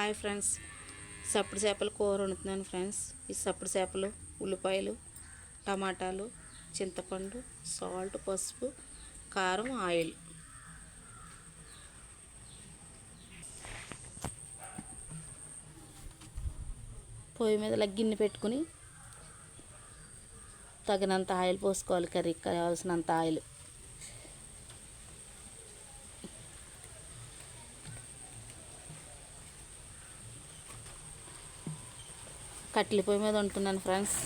Hi friends. సప్పుడు చేపలు కూర వండుతున్నాను ఫ్రెండ్స్. ఈ సప్పుడు చేపలు ఉల్లిపాయలు టమాటాలు చింతపండు సాల్ట్ పసుపు కారం ఆయిల్. పొయ్యి మీద గిన్నె పెట్టుకుని తగినంత ఆయిల్ పోసుకోవాలి కర్రీకి కావాల్సినంత ఆయిల్. కట్టెల పొయ్యి మీద ఉంటున్నాను ఫ్రెండ్స్.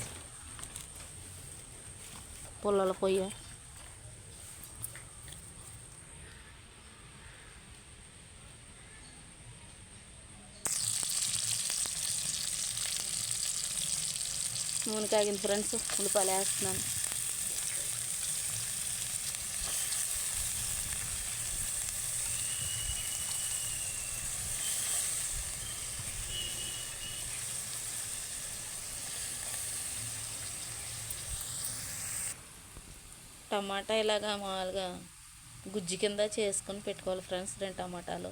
పుల్లల పొయ్యి. నూనె కాగింది ఫ్రెండ్స్. ఉల్లిపాయలు వేస్తున్నాను. టమాటా ఇలాగా మామూలుగా గుజ్జు కింద చేసుకొని పెట్టుకోవాలి ఫ్రెండ్స్ రెండు టమాటాలు.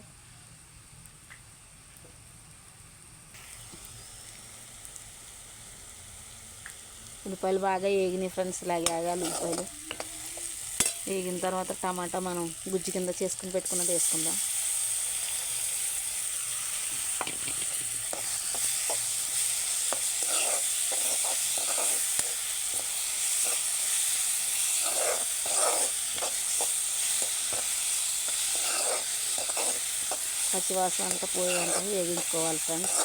ఉల్లిపాయలు బాగా వేగినాయి ఫ్రెండ్స్ ఇలాగే ఆగాలి ఉల్లిపాయలు. వేగిన తర్వాత టమాటా మనం గుజ్జు కింద చేసుకుని పెట్టుకున్నది వేసుకుందాం. పచ్చివాసన అంతా పోయేంత వేగించుకోవాలి ఫ్రెండ్స్.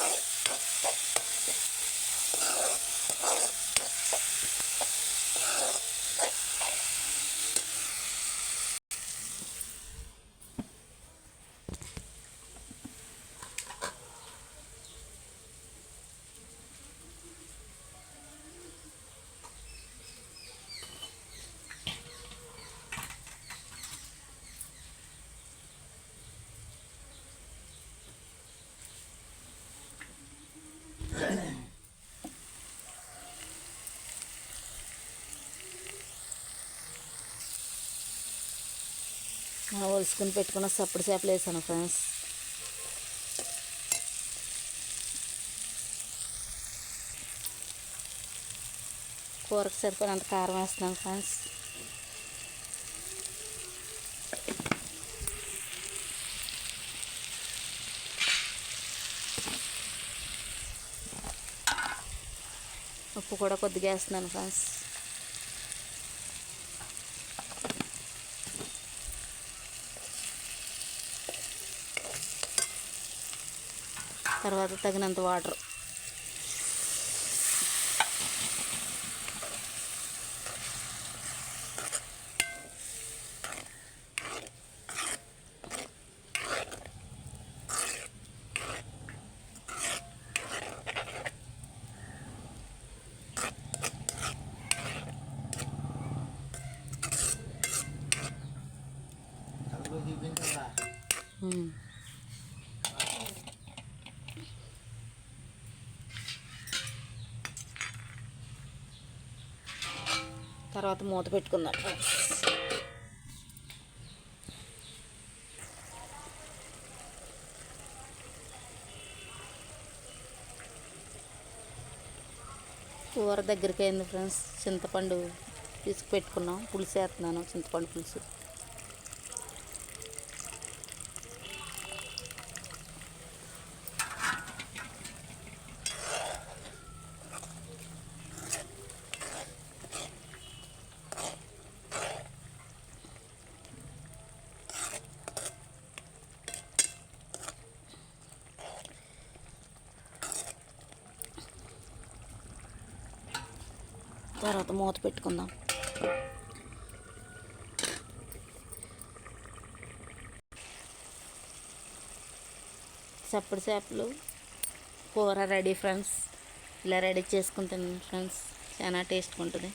ఒలుసుకుని పెట్టుకున్న సప్పుడు చేపలు వేసాను ఫ్రెండ్స్ కూరకు సరిపోయినంత కారం వేస్తున్నాను ఫ్రెండ్స్ ఉప్పు కూడా కొద్దిగా వేస్తున్నాను ఫ్రెండ్స్ తర్వాత తగినంత వాటర్. తర్వాత మూత పెట్టుకుందాం. కూర దగ్గరికి అయింది ఫ్రెండ్స్. చింతపండు తీసుకు పెట్టుకున్నాం పులుసు వేస్తున్నాను. చింతపండు పులుసు. తర్వాత మూత పెట్టుకుందాం. చప్పుడు చేపలు కూర రెడీ ఫ్రెండ్స్. ఇలా రెడీ చేసుకుంటాను ఫ్రెండ్స్. చాలా టేస్ట్గా ఉంటుంది.